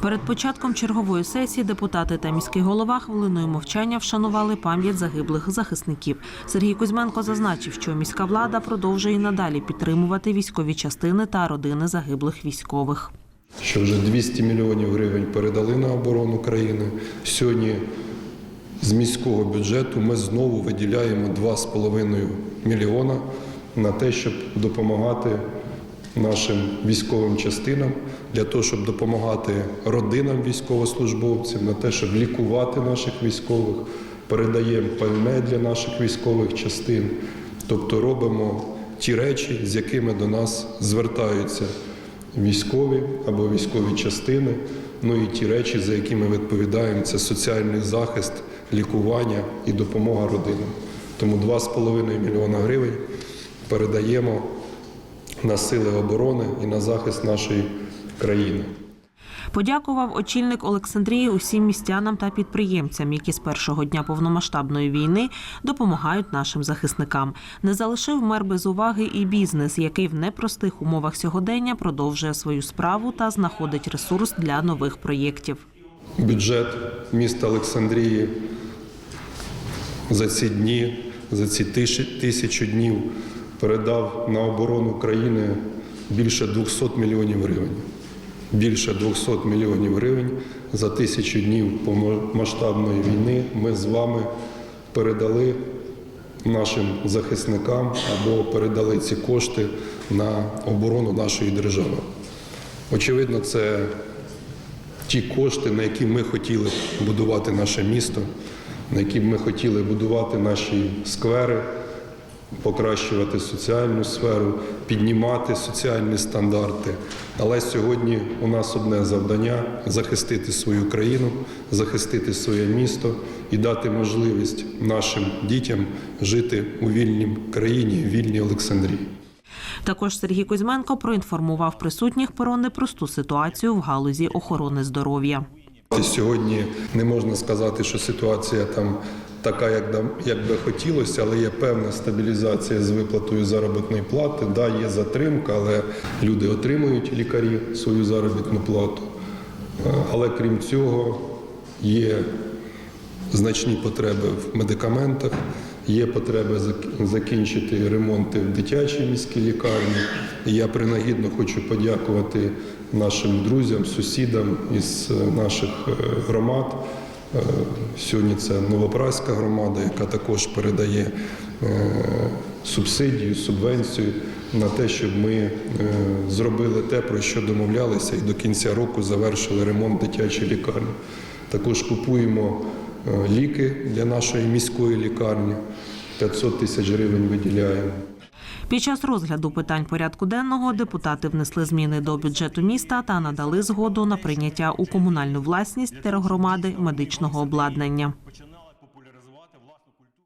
Перед початком чергової сесії депутати та міський голова хвилиною мовчання вшанували пам'ять загиблих захисників. Сергій Кузьменко зазначив, що міська влада продовжує надалі підтримувати військові частини та родини загиблих військових. що вже 200 мільйонів гривень передали на оборону країни. Сьогодні з міського бюджету ми знову виділяємо 2,5 мільйона на те, щоб допомагати нашим військовим частинам, для того, щоб допомагати родинам військовослужбовців, на те, щоб лікувати наших військових, передаємо пальне для наших військових частин, тобто робимо ті речі, з якими до нас звертаються військові або військові частини. Ну і ті речі, за які ми відповідаємо, це соціальний захист, лікування і допомога родинам. Тому 2,5 мільйона гривень передаємо на сили оборони і на захист нашої країни. Подякував очільник Олександрії усім містянам та підприємцям, які з першого дня повномасштабної війни допомагають нашим захисникам. Не залишив мер без уваги і бізнес, який в непростих умовах сьогодення продовжує свою справу та знаходить ресурс для нових проєктів. Бюджет міста Олександрії за ці дні, за ці тисячу днів передав на оборону країни більше 200 мільйонів гривень. Більше 200 мільйонів гривень за тисячу днів повномасштабної війни ми з вами передали нашим захисникам або передали ці кошти на оборону нашої держави. Очевидно, це ті кошти, на які ми хотіли будувати наше місто, на які ми хотіли будувати наші сквери, покращувати соціальну сферу, піднімати соціальні стандарти. Але сьогодні у нас одне завдання захистити свою країну, захистити своє місто і дати можливість нашим дітям жити у вільній країні, вільній Олександрії. Також Сергій Кузьменко проінформував присутніх про непросту ситуацію в галузі охорони здоров'я. Сьогодні не можна сказати, що ситуація там така, як, як би хотілося, але є певна стабілізація з виплатою заробітної плати. Да, є затримка, але люди отримують лікарі свою заробітну плату. Е, Але крім цього, є значні потреби в медикаментах, є потреби закінчити ремонти в дитячій міській лікарні. Я принагідно хочу подякувати нашим друзям, сусідам із е, наших е, громад. Е, Сьогодні це Новопраська громада, яка також передає субсидію, субвенцію на те, щоб ми зробили те, про що домовлялися, і до кінця року завершили ремонт дитячої лікарні. Також купуємо ліки для нашої міської лікарні. 500 тисяч гривень виділяємо. Під час розгляду питань порядку денного депутати внесли зміни до бюджету міста та надали згоду на прийняття у комунальну власність тергромади медичного обладнання.